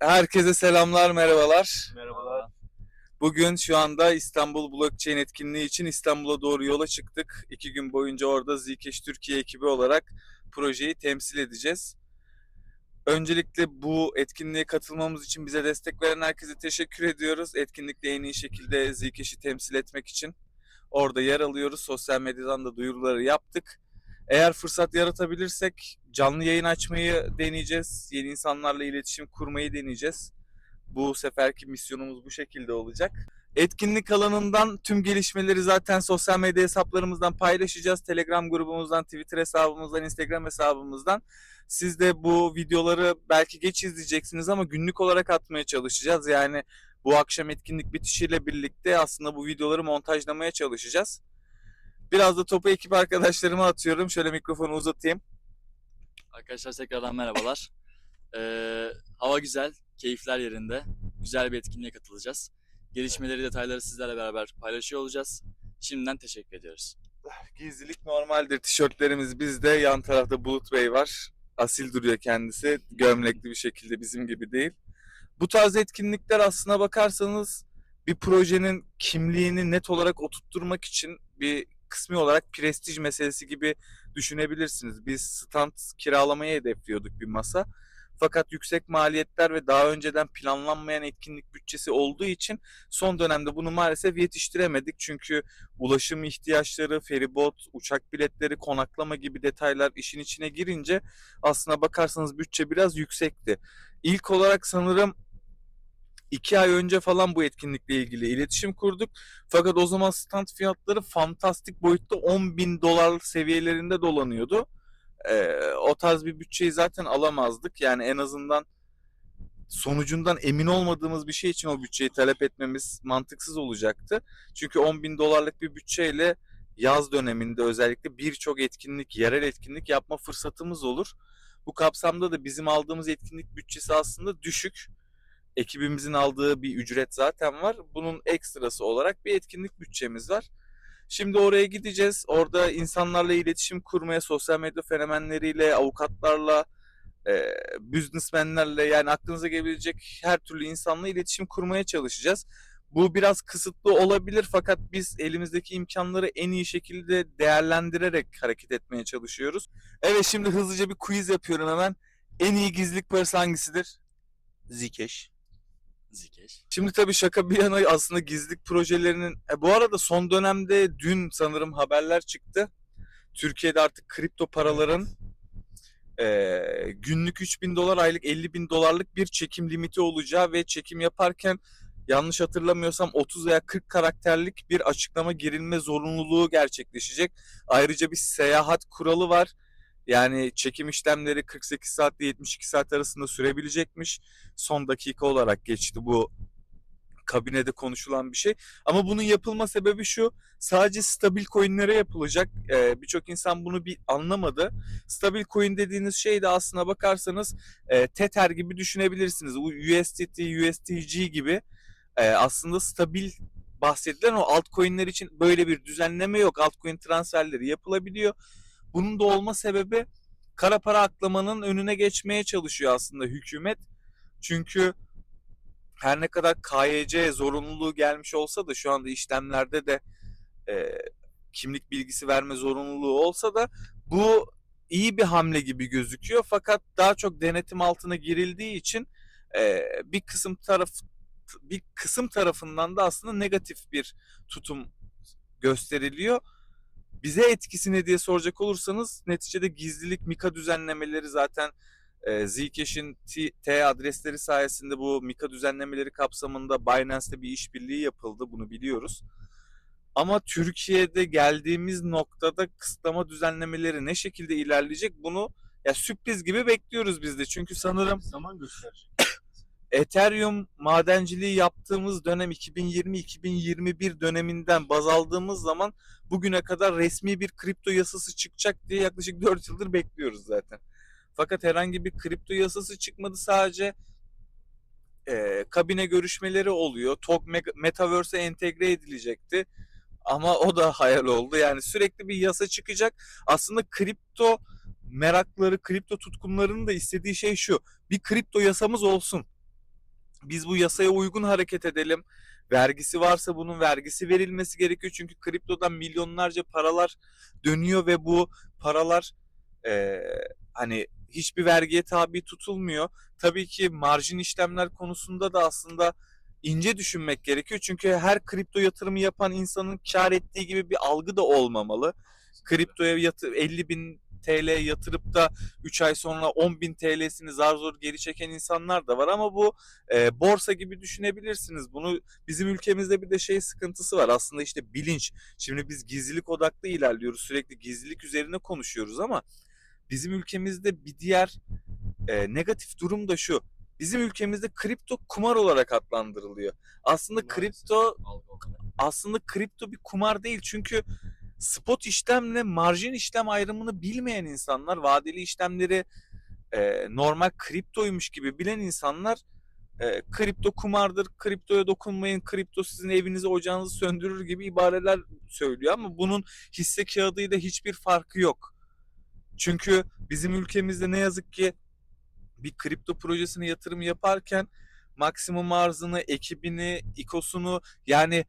Herkese selamlar, merhabalar. Merhabalar. Bugün şu anda İstanbul Blockchain etkinliği için İstanbul'a doğru yola çıktık. İki gün boyunca orada Zcash Türkiye ekibi olarak projeyi temsil edeceğiz. Öncelikle bu etkinliğe katılmamız için bize destek veren herkese teşekkür ediyoruz. Etkinlikte en iyi şekilde Zcash'i temsil etmek için orada yer alıyoruz. Sosyal medyadan da duyuruları yaptık. Eğer fırsat yaratabilirsek canlı yayın açmayı deneyeceğiz. Yeni insanlarla iletişim kurmayı deneyeceğiz. Bu seferki misyonumuz bu şekilde olacak. Etkinlik alanından tüm gelişmeleri zaten sosyal medya hesaplarımızdan paylaşacağız. Telegram grubumuzdan, Twitter hesabımızdan, Instagram hesabımızdan. Siz de bu videoları belki geç izleyeceksiniz ama günlük olarak atmaya çalışacağız. Yani bu akşam etkinlik bitişiyle birlikte aslında bu videoları montajlamaya çalışacağız. Biraz da topu ekip arkadaşlarıma atıyorum. Şöyle mikrofonu uzatayım. Arkadaşlar tekrardan merhabalar. Ee, hava güzel, keyifler yerinde. Güzel bir etkinliğe katılacağız. Gelişmeleri, detayları sizlerle beraber paylaşıyor olacağız. Şimdiden teşekkür ediyoruz. Gizlilik normaldir. Tişörtlerimiz bizde. Yan tarafta Bulut Bey var. Asil duruyor kendisi. Gömlekli bir şekilde bizim gibi değil. Bu tarz etkinlikler aslına bakarsanız bir projenin kimliğini net olarak oturtturmak için bir kısmi olarak prestij meselesi gibi düşünebilirsiniz. Biz stand kiralamayı hedefliyorduk bir masa. Fakat yüksek maliyetler ve daha önceden planlanmayan etkinlik bütçesi olduğu için son dönemde bunu maalesef yetiştiremedik. Çünkü ulaşım ihtiyaçları, feribot, uçak biletleri, konaklama gibi detaylar işin içine girince aslına bakarsanız bütçe biraz yüksekti. İlk olarak sanırım iki ay önce falan bu etkinlikle ilgili iletişim kurduk. Fakat o zaman stand fiyatları fantastik boyutta 10 bin dolar seviyelerinde dolanıyordu. Ee, o tarz bir bütçeyi zaten alamazdık. Yani en azından sonucundan emin olmadığımız bir şey için o bütçeyi talep etmemiz mantıksız olacaktı. Çünkü 10 bin dolarlık bir bütçeyle yaz döneminde özellikle birçok etkinlik, yerel etkinlik yapma fırsatımız olur. Bu kapsamda da bizim aldığımız etkinlik bütçesi aslında düşük. Ekibimizin aldığı bir ücret zaten var. Bunun ekstrası olarak bir etkinlik bütçemiz var. Şimdi oraya gideceğiz. Orada insanlarla iletişim kurmaya, sosyal medya fenomenleriyle, avukatlarla, e, businessmenlerle yani aklınıza gelebilecek her türlü insanla iletişim kurmaya çalışacağız. Bu biraz kısıtlı olabilir fakat biz elimizdeki imkanları en iyi şekilde değerlendirerek hareket etmeye çalışıyoruz. Evet şimdi hızlıca bir quiz yapıyorum hemen. En iyi gizlilik parası hangisidir? Zcash. Zikeş. Şimdi tabii şaka bir yana aslında gizlilik projelerinin... E, bu arada son dönemde dün sanırım haberler çıktı. Türkiye'de artık kripto paraların e, günlük 3000 dolar aylık 50 bin dolarlık bir çekim limiti olacağı ve çekim yaparken yanlış hatırlamıyorsam 30 veya 40 karakterlik bir açıklama girilme zorunluluğu gerçekleşecek. Ayrıca bir seyahat kuralı var. Yani çekim işlemleri 48 saat ile 72 saat arasında sürebilecekmiş. Son dakika olarak geçti bu kabinede konuşulan bir şey. Ama bunun yapılma sebebi şu. Sadece stabil coinlere yapılacak. Ee, Birçok insan bunu bir anlamadı. Stabil coin dediğiniz şey de aslına bakarsanız e, Tether gibi düşünebilirsiniz. Bu USDT, USDG gibi e, aslında stabil bahsedilen o altcoin'ler için böyle bir düzenleme yok. Altcoin transferleri yapılabiliyor. Bunun da olma sebebi kara para aklamanın önüne geçmeye çalışıyor aslında hükümet. Çünkü her ne kadar KYC zorunluluğu gelmiş olsa da şu anda işlemlerde de e, kimlik bilgisi verme zorunluluğu olsa da bu iyi bir hamle gibi gözüküyor. Fakat daha çok denetim altına girildiği için e, bir kısım taraf bir kısım tarafından da aslında negatif bir tutum gösteriliyor. Bize etkisi ne diye soracak olursanız neticede gizlilik Mika düzenlemeleri zaten e, Zcash'in T, T adresleri sayesinde bu Mika düzenlemeleri kapsamında Binance'te bir işbirliği yapıldı. Bunu biliyoruz. Ama Türkiye'de geldiğimiz noktada kısıtlama düzenlemeleri ne şekilde ilerleyecek bunu ya sürpriz gibi bekliyoruz biz de. Çünkü sanırım zaman gösterecek. Ethereum madenciliği yaptığımız dönem 2020-2021 döneminden baz aldığımız zaman bugüne kadar resmi bir kripto yasası çıkacak diye yaklaşık 4 yıldır bekliyoruz zaten. Fakat herhangi bir kripto yasası çıkmadı sadece e, kabine görüşmeleri oluyor. Tok Metaverse'e entegre edilecekti. Ama o da hayal oldu. Yani sürekli bir yasa çıkacak. Aslında kripto merakları, kripto tutkunlarının da istediği şey şu. Bir kripto yasamız olsun. Biz bu yasaya uygun hareket edelim. Vergisi varsa bunun vergisi verilmesi gerekiyor. Çünkü kriptodan milyonlarca paralar dönüyor ve bu paralar eee, hani hiçbir vergiye tabi tutulmuyor. Tabii ki marjin işlemler konusunda da aslında ince düşünmek gerekiyor. Çünkü her kripto yatırımı yapan insanın kar ettiği gibi bir algı da olmamalı. Kriptoya yatır, 50 bin TL yatırıp da 3 ay sonra 10 bin TL'sini zar zor geri çeken insanlar da var ama bu e, borsa gibi düşünebilirsiniz. Bunu bizim ülkemizde bir de şey sıkıntısı var aslında işte bilinç. Şimdi biz gizlilik odaklı ilerliyoruz sürekli gizlilik üzerine konuşuyoruz ama bizim ülkemizde bir diğer e, negatif durum da şu. Bizim ülkemizde kripto kumar olarak adlandırılıyor. Aslında kripto aslında kripto bir kumar değil çünkü spot işlemle marjin işlem ayrımını bilmeyen insanlar, vadeli işlemleri e, normal kriptoymuş gibi bilen insanlar e, kripto kumardır, kriptoya dokunmayın, kripto sizin evinizi ocağınızı söndürür gibi ibareler söylüyor ama bunun hisse kağıdıyla hiçbir farkı yok. Çünkü bizim ülkemizde ne yazık ki bir kripto projesine yatırım yaparken maksimum arzını, ekibini, ikosunu yani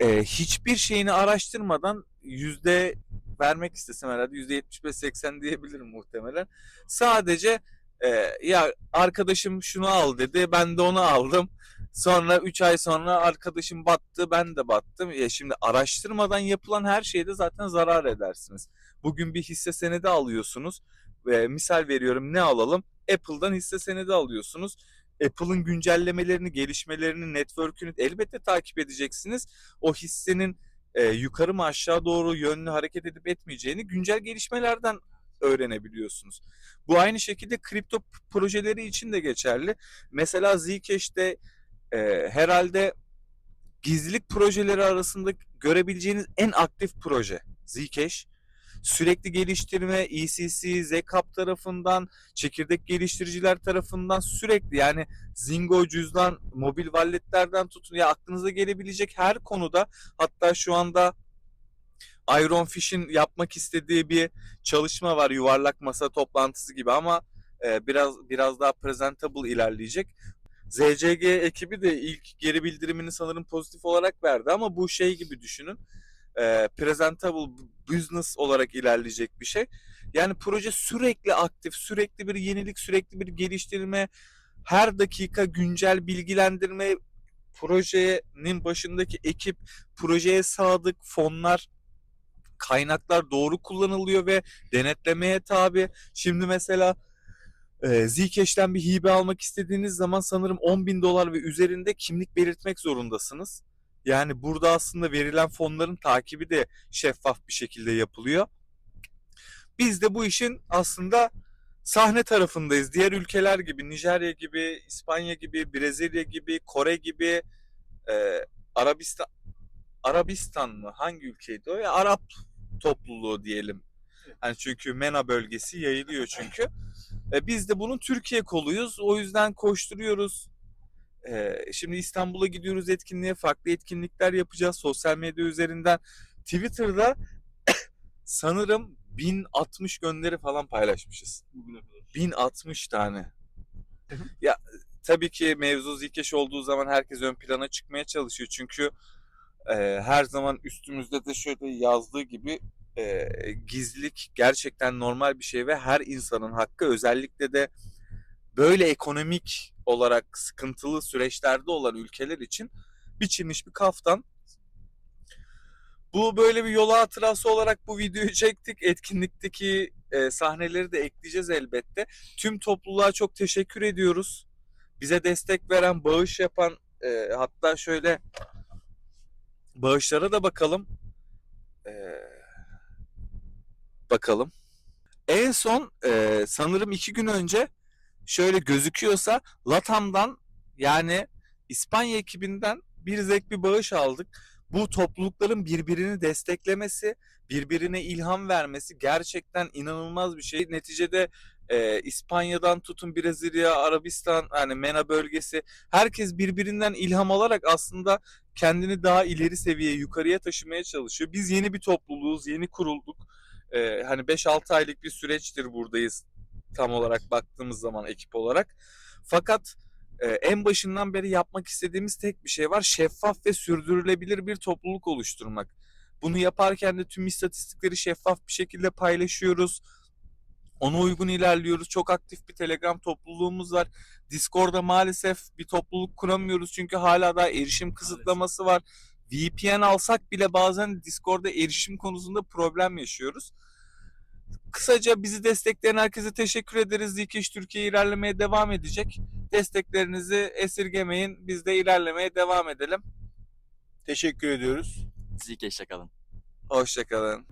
e, hiçbir şeyini araştırmadan yüzde vermek istesem herhalde yüzde 75-80 diyebilirim muhtemelen. Sadece e, ya arkadaşım şunu al dedi ben de onu aldım. Sonra 3 ay sonra arkadaşım battı ben de battım. Ya şimdi araştırmadan yapılan her şeyde zaten zarar edersiniz. Bugün bir hisse senedi alıyorsunuz. Ve misal veriyorum ne alalım? Apple'dan hisse senedi alıyorsunuz. Apple'ın güncellemelerini, gelişmelerini, network'ünü elbette takip edeceksiniz. O hissenin e, yukarı mı aşağı doğru yönlü hareket edip etmeyeceğini güncel gelişmelerden öğrenebiliyorsunuz. Bu aynı şekilde kripto projeleri için de geçerli. Mesela Zcash'te e, herhalde gizlilik projeleri arasında görebileceğiniz en aktif proje Zcash. Sürekli geliştirme, ECC, Zcap tarafından, çekirdek geliştiriciler tarafından sürekli yani Zingo cüzdan, mobil walletlerden tutun ya aklınıza gelebilecek her konuda hatta şu anda Iron Fish'in yapmak istediği bir çalışma var yuvarlak masa toplantısı gibi ama e, biraz biraz daha presentable ilerleyecek. ZCG ekibi de ilk geri bildirimini sanırım pozitif olarak verdi ama bu şey gibi düşünün. E, presentable business olarak ilerleyecek bir şey. Yani proje sürekli aktif, sürekli bir yenilik, sürekli bir geliştirme, her dakika güncel bilgilendirme, projenin başındaki ekip, projeye sadık, fonlar, kaynaklar doğru kullanılıyor ve denetlemeye tabi. Şimdi mesela e, Zcash'ten bir hibe almak istediğiniz zaman sanırım 10 bin dolar ve üzerinde kimlik belirtmek zorundasınız. Yani burada aslında verilen fonların takibi de şeffaf bir şekilde yapılıyor. Biz de bu işin aslında sahne tarafındayız. Diğer ülkeler gibi, Nijerya gibi, İspanya gibi, Brezilya gibi, Kore gibi, e, Arabistan Arabistan mı? Hangi ülkeydi o? Ya Arap topluluğu diyelim. Hani çünkü MENA bölgesi yayılıyor çünkü. E, biz de bunun Türkiye koluyuz. O yüzden koşturuyoruz. Şimdi İstanbul'a gidiyoruz etkinliğe. Farklı etkinlikler yapacağız sosyal medya üzerinden. Twitter'da sanırım 1060 gönderi falan paylaşmışız. Bugüne kadar. 1060 tane. ya tabii ki mevzu Zcash olduğu zaman herkes ön plana çıkmaya çalışıyor. Çünkü e, her zaman üstümüzde de şöyle yazdığı gibi e, gizlilik gerçekten normal bir şey ve her insanın hakkı özellikle de böyle ekonomik olarak sıkıntılı süreçlerde olan ülkeler için biçilmiş bir kaftan. Bu böyle bir yol hatırası olarak bu videoyu çektik. Etkinlikteki e, sahneleri de ekleyeceğiz elbette. Tüm topluluğa çok teşekkür ediyoruz. Bize destek veren, bağış yapan e, hatta şöyle bağışlara da bakalım. E, bakalım. En son e, sanırım iki gün önce şöyle gözüküyorsa Latam'dan yani İspanya ekibinden bir zek bir bağış aldık. Bu toplulukların birbirini desteklemesi, birbirine ilham vermesi gerçekten inanılmaz bir şey. Neticede e, İspanya'dan tutun Brezilya, Arabistan, hani MENA bölgesi herkes birbirinden ilham alarak aslında kendini daha ileri seviyeye, yukarıya taşımaya çalışıyor. Biz yeni bir topluluğuz, yeni kurulduk. E, hani 5-6 aylık bir süreçtir buradayız tam olarak baktığımız zaman ekip olarak. Fakat Ee, en başından beri yapmak istediğimiz tek bir şey var. Şeffaf ve sürdürülebilir bir topluluk oluşturmak. Bunu yaparken de tüm istatistikleri şeffaf bir şekilde paylaşıyoruz. Ona uygun ilerliyoruz. Çok aktif bir Telegram topluluğumuz var. Discord'da maalesef bir topluluk kuramıyoruz çünkü hala daha erişim kısıtlaması var. VPN alsak bile bazen Discord'da erişim konusunda problem yaşıyoruz. Kısaca bizi destekleyen herkese teşekkür ederiz. Dikiş Türkiye ilerlemeye devam edecek. Desteklerinizi esirgemeyin. Biz de ilerlemeye devam edelim. Teşekkür ediyoruz. Zikeş'te kalın. Hoşçakalın.